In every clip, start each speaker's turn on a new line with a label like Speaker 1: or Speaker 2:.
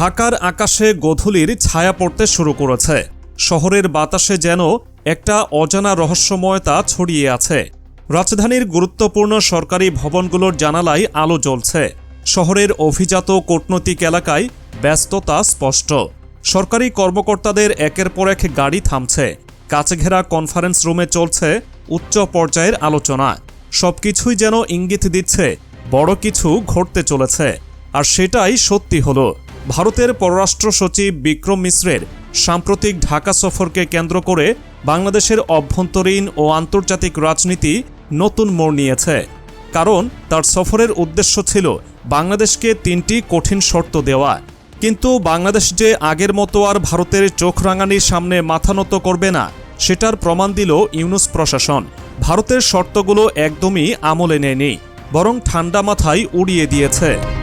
Speaker 1: ঢাকার আকাশে গোধূলির ছায়া পড়তে শুরু করেছে। শহরের বাতাসে যেন একটা অজানা রহস্যময়তা ছড়িয়ে আছে। রাজধানীর গুরুত্বপূর্ণ সরকারি ভবনগুলোর জানালায় আলো জ্বলছে। শহরের অভিজাত কূটনৈতিক এলাকায় ব্যস্ততা স্পষ্ট। সরকারি কর্মকর্তাদের একের পর এক গাড়ি থামছে। কাছে ঘেরা কনফারেন্স রুমে চলছে উচ্চ পর্যায়ের আলোচনা। সবকিছুই যেন ইঙ্গিত দিচ্ছে, বড় কিছু ঘটতে চলেছে। আর সেটাই সত্যি হলো। ভারতের পররাষ্ট্র সচিব বিক্রম মিশ্রের সাম্প্রতিক ঢাকা সফরকে কেন্দ্র করে বাংলাদেশের অভ্যন্তরীণ ও আন্তর্জাতিক রাজনীতি নতুন মোড় নিয়েছে। কারণ তার সফরের উদ্দেশ্য ছিল বাংলাদেশকে তিনটি কঠিন শর্ত দেওয়া। কিন্তু বাংলাদেশ যে আগের মতো আর ভারতের চোখ রাঙানির সামনে মাথা নত করবে না, সেটার প্রমাণ দিল ইউনুস প্রশাসন। ভারতের শর্তগুলো একদমই আমলে নেয়নি, বরং ঠান্ডা মাথায় উড়িয়ে দিয়েছে।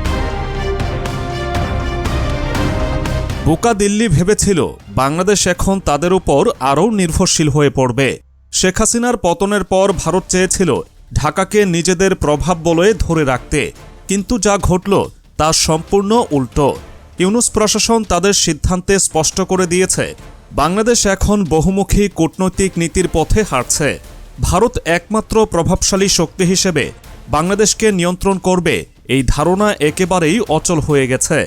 Speaker 1: বোকা দিল্লি ভেবেছিল, বাংলাদেশ এখন তাদের উপর আরও নির্ভরশীল হয়ে পড়বে। শেখ হাসিনার পতনের পর ভারত চেয়েছিল ঢাকাকে নিজেদের প্রভাব বলয়ে ধরে রাখতে। কিন্তু যা ঘটল, তা সম্পূর্ণ উল্টো। ইউনুস প্রশাসন তাদের সিদ্ধান্তে স্পষ্ট করে দিয়েছে, বাংলাদেশ এখন বহুমুখী কূটনৈতিক নীতির পথে হাঁটছে। ভারত একমাত্র প্রভাবশালী শক্তি হিসেবে বাংলাদেশকে নিয়ন্ত্রণ করবে, এই ধারণা একেবারেই অচল হয়ে গেছে।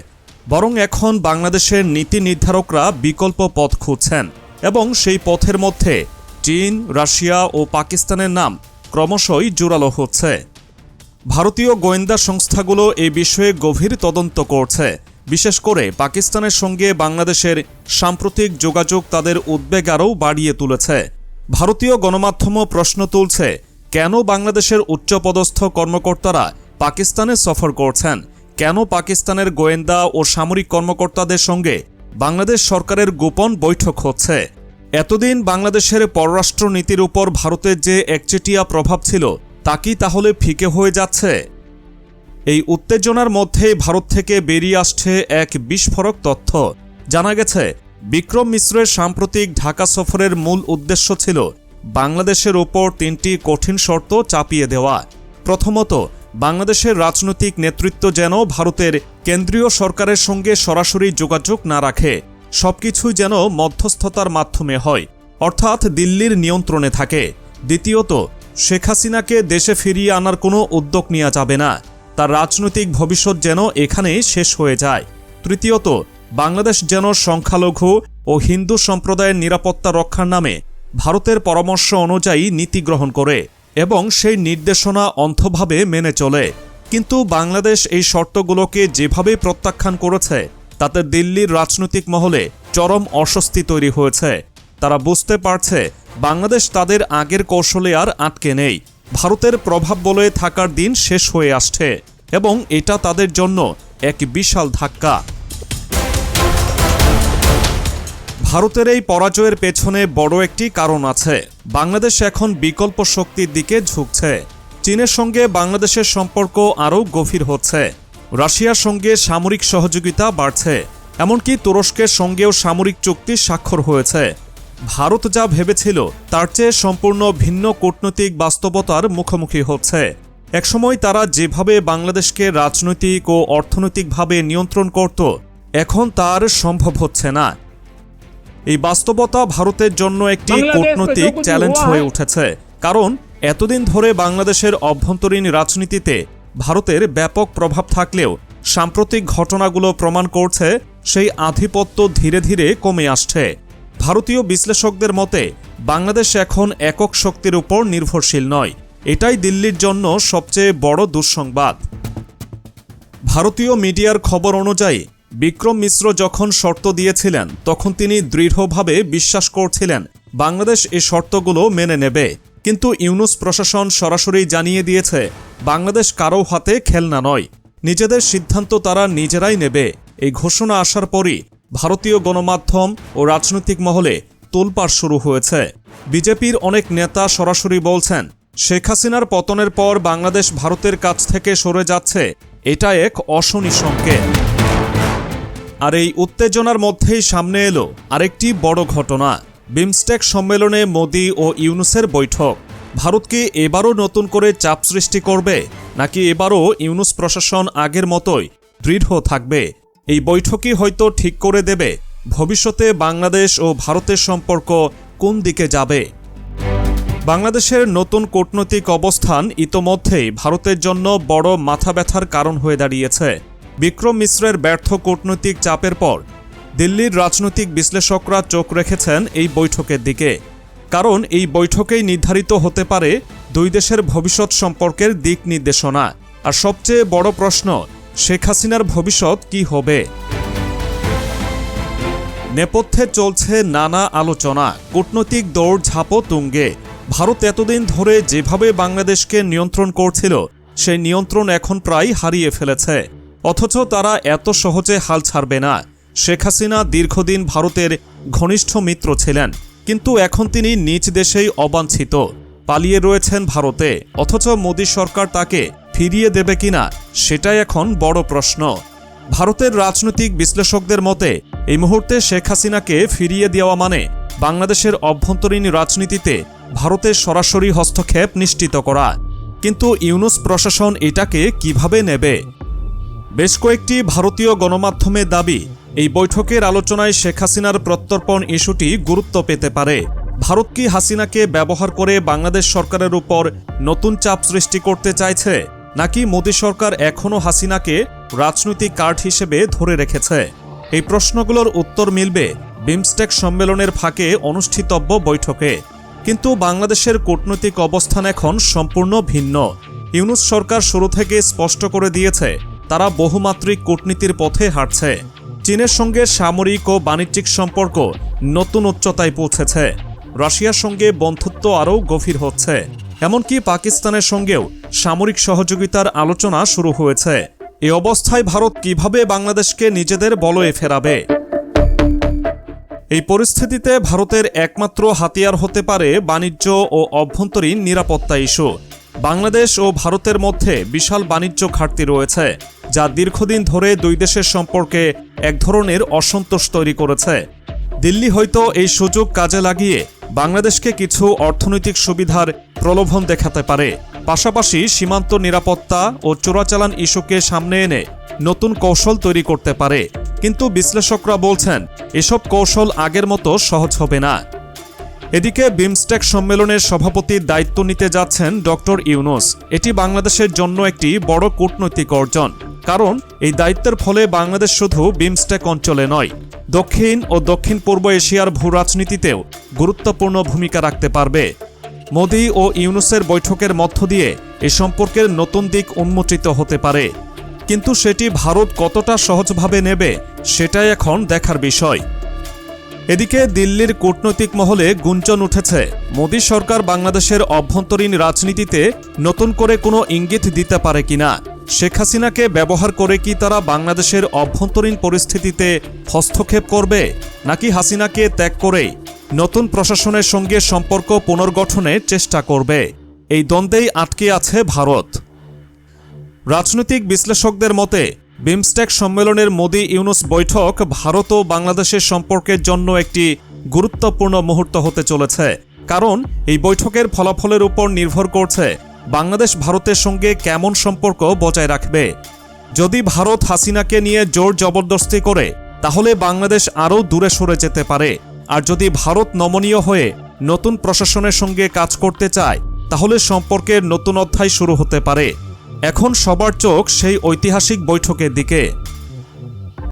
Speaker 1: বরং এখন বাংলাদেশের নীতি নির্ধারকরা বিকল্প পথ খুঁজছেন এবং সেই পথের মধ্যে চীন, রাশিয়া ও পাকিস্তানের নাম ক্রমশই জোরালো হচ্ছে। ভারতীয় গোয়েন্দা সংস্থাগুলো এই বিষয়ে গভীর তদন্ত করছে। বিশেষ করে পাকিস্তানের সঙ্গে বাংলাদেশের সাম্প্রতিক যোগাযোগ তাদের উদ্বেগ আরও বাড়িয়ে তুলেছে। ভারতীয় গণমাধ্যমও প্রশ্ন তুলছে, কেন বাংলাদেশের উচ্চপদস্থ কর্মকর্তারা পাকিস্তানে সফর করছেন? কেন পাকিস্তানের গোয়েন্দা ও সামরিক কর্মকর্তাদের সঙ্গে বাংলাদেশ সরকারের গোপন বৈঠক হচ্ছে? এতদিন বাংলাদেশের পররাষ্ট্র নীতির উপর ভারতের যে একচেটিয়া প্রভাব ছিল, তা কি তাহলে ফিকে হয়ে যাচ্ছে? এই উত্তেজনার মধ্যে ভারত থেকে বেরিয়ে আসছে এক বিস্ফোরক তথ্য। জানা গেছে, বিক্রম মিশ্রের সাম্প্রতিক ঢাকা সফরের মূল উদ্দেশ্য ছিল বাংলাদেশের ওপর তিনটি কঠিন শর্ত চাপিয়ে দেওয়া। প্রথমত বাংলাদেশের রাজনৈতিক নেতৃত্ব যেন ভারতের কেন্দ্রীয় সরকারের সঙ্গে সরাসরি যোগাযোগ না রাখে, সবকিছুই যেন মধ্যস্থতার মাধ্যমে হয়। অর্থাৎ দিল্লির নিয়ন্ত্রণে থাকে। দ্বিতীয়ত, শেখ হাসিনাকে দেশে ফিরিয়ে আনার কোনো উদ্যোগ নেওয়া যাবে না। তার রাজনৈতিক ভবিষ্যৎ যেন এখানেই শেষ হয়ে যায়। তৃতীয়ত, বাংলাদেশ যেন সংখ্যালঘু ও হিন্দু সম্প্রদায়ের নিরাপত্তা রক্ষার নামে ভারতের পরামর্শ অনুযায়ী নীতি গ্রহণ করে। এবং সেই নির্দেশনা অন্ধভাবে মেনে চলে। কিন্তু বাংলাদেশ এই শর্তগুলোকে যেভাবে প্রত্যাখ্যান করেছে, তাতে দিল্লির রাজনৈতিক মহলে চরম অস্বস্তি তৈরি হয়েছে। তারা বুঝতে পারছে, বাংলাদেশ তাদের আগের কৌশলে আর আটকে নেই। ভারতের প্রভাব বলে থাকার দিন শেষ হয়ে আসছে এবং এটা তাদের জন্য এক বিশাল ধাক্কা। ভারতের এই পরাজয়ের পেছনে বড় একটি কারণ আছে। বাংলাদেশ এখন বিকল্প শক্তির দিকে ঝুঁকছে। চীনের সঙ্গে বাংলাদেশের সম্পর্ক আরও গভীর হচ্ছে। রাশিয়ার সঙ্গে সামরিক সহযোগিতা বাড়ছে। এমনকি তুরস্কের সঙ্গেও সামরিক চুক্তি স্বাক্ষর হয়েছে। ভারত যা ভেবেছিল, তার চেয়ে সম্পূর্ণ ভিন্ন কূটনৈতিক বাস্তবতার মুখোমুখি হচ্ছে। একসময় তারা যেভাবে বাংলাদেশকে রাজনৈতিক ও অর্থনৈতিকভাবে নিয়ন্ত্রণ করত, এখন তার সম্ভব হচ্ছে না। এই বাস্তবতা ভারতের জন্য একটি কূটনৈতিক চ্যালেঞ্জ হয়ে উঠেছে। কারণ এতদিন ধরে বাংলাদেশের অভ্যন্তরীণ রাজনীতিতে ভারতের ব্যাপক প্রভাব থাকলেও সাম্প্রতিক ঘটনাগুলো প্রমাণ করছে সেই আধিপত্য ধীরে ধীরে কমে আসছে। ভারতীয় বিশ্লেষকদের মতে বাংলাদেশ এখন একক শক্তির উপর নির্ভরশীল নয়। এটাই দিল্লির জন্য সবচেয়ে বড় দুঃসংবাদ। ভারতীয় মিডিয়ার খবর অনুযায়ী বিক্রম মিশ্র যখন শর্ত দিয়েছিলেন, তখন তিনি দৃঢ়ভাবে বিশ্বাস করছিলেন, বাংলাদেশ এই শর্তগুলো মেনে নেবে। কিন্তু ইউনুস প্রশাসন সরাসরি জানিয়ে দিয়েছে, বাংলাদেশ কারও হাতে খেলনা নয়। নিজেদের সিদ্ধান্ত তারা নিজেরাই নেবে। এই ঘোষণা আসার পরই ভারতীয় গণমাধ্যম ও রাজনৈতিক মহলে তোলপাড় শুরু হয়েছে। বিজেপির অনেক নেতা সরাসরি বলছেন, শেখ হাসিনার পতনের পর বাংলাদেশ ভারতের কাছ থেকে সরে যাচ্ছে, এটা এক অশনি সংকেত। আর এই উত্তেজনার মধ্যেই সামনে এলো আরেকটি বড় ঘটনা। বিমস্টেক সম্মেলনে মোদি ও ইউনুসের বৈঠক। ভারত কি এবারও নতুন করে চাপ সৃষ্টি করবে, নাকি এবারও ইউনুস প্রশাসন আগের মতোই দৃঢ় থাকবে? এই বৈঠকই হয়তো ঠিক করে দেবে, ভবিষ্যতে বাংলাদেশ ও ভারতের সম্পর্ক কোন দিকে যাবে? বাংলাদেশের নতুন কূটনৈতিক অবস্থান ইতোমধ্যেই ভারতের জন্য বড় মাথা ব্যথার কারণ হয়ে দাঁড়িয়েছে। বিক্রম মিশ্রের ব্যর্থ কূটনৈতিক চাপের পর দিল্লির রাজনৈতিক বিশ্লেষকরা চোখ রেখেছেন এই বৈঠকের দিকে। কারণ এই বৈঠকেই নির্ধারিত হতে পারে দুই দেশের ভবিষ্যৎ সম্পর্কের দিক নির্দেশনা। আর সবচেয়ে বড় প্রশ্ন, শেখ হাসিনার ভবিষ্যৎ কি হবে? নেপথ্যে চলছে নানা আলোচনা, কূটনৈতিক দৌড় ঝাঁপো তুঙ্গে। ভারত এতদিন ধরে যেভাবে বাংলাদেশকে নিয়ন্ত্রণ করছিল, সেই নিয়ন্ত্রণ এখন প্রায় হারিয়ে ফেলেছে। অথচ তারা এত সহজে হাল ছাড়বে না। শেখ হাসিনা দীর্ঘদিন ভারতের ঘনিষ্ঠ মিত্র ছিলেন, কিন্তু এখন তিনি নিজ দেশেই অবাঞ্ছিত। পালিয়ে রয়েছেন ভারতে, অথচ মোদী সরকার তাকে ফিরিয়ে দেবে কিনা, সেটাই এখন বড় প্রশ্ন। ভারতের রাজনৈতিক বিশ্লেষকদের মতে, এই মুহূর্তে শেখ হাসিনাকে ফিরিয়ে দেওয়া মানে বাংলাদেশের অভ্যন্তরীণ রাজনীতিতে ভারতের সরাসরি হস্তক্ষেপ নিশ্চিত করা। কিন্তু ইউনুস প্রশাসন এটাকে কীভাবে নেবে? বেশ কয়েকটি ভারতীয় গণমাধ্যমের দাবি, এই বৈঠকের আলোচনায় শেখ হাসিনার প্রত্যর্পণ ইস্যুটি গুরুত্ব পেতে পারে। ভারত কি হাসিনাকে ব্যবহার করে বাংলাদেশ সরকারের উপর নতুন চাপ সৃষ্টি করতে চাইছে, নাকি মোদী সরকার এখনও হাসিনাকে রাজনৈতিক কার্ড হিসেবে ধরে রেখেছে? এই প্রশ্নগুলোর উত্তর মিলবে বিমস্টেক সম্মেলনের ফাঁকে অনুষ্ঠিতব্য বৈঠকে। কিন্তু বাংলাদেশের কূটনৈতিক অবস্থান এখন সম্পূর্ণ ভিন্ন। ইউনুস সরকার শুরু থেকে স্পষ্ট করে দিয়েছে তারা বহুমাত্রিক কূটনীতির পথে হাঁটছে। চীনের সঙ্গে সামরিক ও বাণিজ্যিক সম্পর্ক নতুন উচ্চতায় পৌঁছেছে। রাশিয়ার সঙ্গে বন্ধুত্ব আরও গভীর হচ্ছে। এমনকি পাকিস্তানের সঙ্গেও সামরিক সহযোগিতার আলোচনা শুরু হয়েছে। এ অবস্থায় ভারত কীভাবে বাংলাদেশকে নিজেদের বলয়ে ফেরাবে? এই পরিস্থিতিতে ভারতের একমাত্র হাতিয়ার হতে পারে বাণিজ্য ও অভ্যন্তরীণ নিরাপত্তা ইস্যু। বাংলাদেশ ও ভারতের মধ্যে বিশাল বাণিজ্য ঘাটতি রয়েছে। যা দীর্ঘদিন ধরে দুই দেশের সম্পর্কে এক ধরনের অসন্তোষ তৈরি করেছে। দিল্লি হয়তো এই সুযোগ কাজে লাগিয়ে বাংলাদেশকে কিছু অর্থনৈতিক সুবিধার প্রলোভন দেখাতে পারে। পাশাপাশি সীমান্ত নিরাপত্তা ও চোরাচালান ইস্যুকে সামনে এনে নতুন কৌশল তৈরি করতে পারে। কিন্তু বিশ্লেষকরা বলছেন, এসব কৌশল আগের মতো সহজ হবে না। এদিকে বিমস্টেক সম্মেলনের সভাপতির দায়িত্ব নিতে যাচ্ছেন ডক্টর ইউনুস। এটি বাংলাদেশের জন্য একটি বড় কূটনৈতিক অর্জন। কারণ এই দায়িত্বের ফলে বাংলাদেশ শুধু বিমস্টেক অঞ্চলে নয়, দক্ষিণ ও দক্ষিণ পূর্ব এশিয়ার ভূ রাজনীতিতেও গুরুত্বপূর্ণ ভূমিকা রাখতে পারবে। মোদি ও ইউনুসের বৈঠকের মধ্য দিয়ে এ সম্পর্কের নতুন দিক উন্মোচিত হতে পারে। কিন্তু সেটি ভারত কতটা সহজভাবে নেবে, সেটাই এখন দেখার বিষয়। এদিকে দিল্লির কূটনৈতিক মহলে গুঞ্জন উঠেছে, মোদী সরকার বাংলাদেশের অভ্যন্তরীণ রাজনীতিতে নতুন করে কোনো ইঙ্গিত দিতে পারে কিনা। শেখ হাসিনাকে ব্যবহার করে কি তারা বাংলাদেশের অভ্যন্তরীণ পরিস্থিতিতে হস্তক্ষেপ করবে, নাকি হাসিনাকে ত্যাগ করে নতুন প্রশাসনের সঙ্গে সম্পর্ক পুনর্গঠনের চেষ্টা করবে? এই দ্বন্দ্বেই আটকে আছে ভারত। রাজনৈতিক বিশ্লেষকদের মতে, বিমস্টেক সম্মেলনের মোদি ইউনুস বৈঠক ভারত ও বাংলাদেশের সম্পর্কের জন্য একটি গুরুত্বপূর্ণ মুহূর্ত হতে চলেছে, কারণ এই বৈঠকের ফলাফলের উপর নির্ভর করছে বাংলাদেশ ভারতের সঙ্গে কেমন সম্পর্ক বজায় রাখবে? যদি ভারত হাসিনাকে নিয়ে জোর জবরদস্তি করে, তাহলে বাংলাদেশ আরও দূরে সরে যেতে পারে। আর যদি ভারত নমনীয় হয়ে নতুন প্রশাসনের সঙ্গে কাজ করতে চায়, তাহলে সম্পর্কের নতুন অধ্যায় শুরু হতে পারে। এখন সবার চোখ সেই ঐতিহাসিক বৈঠকের দিকে।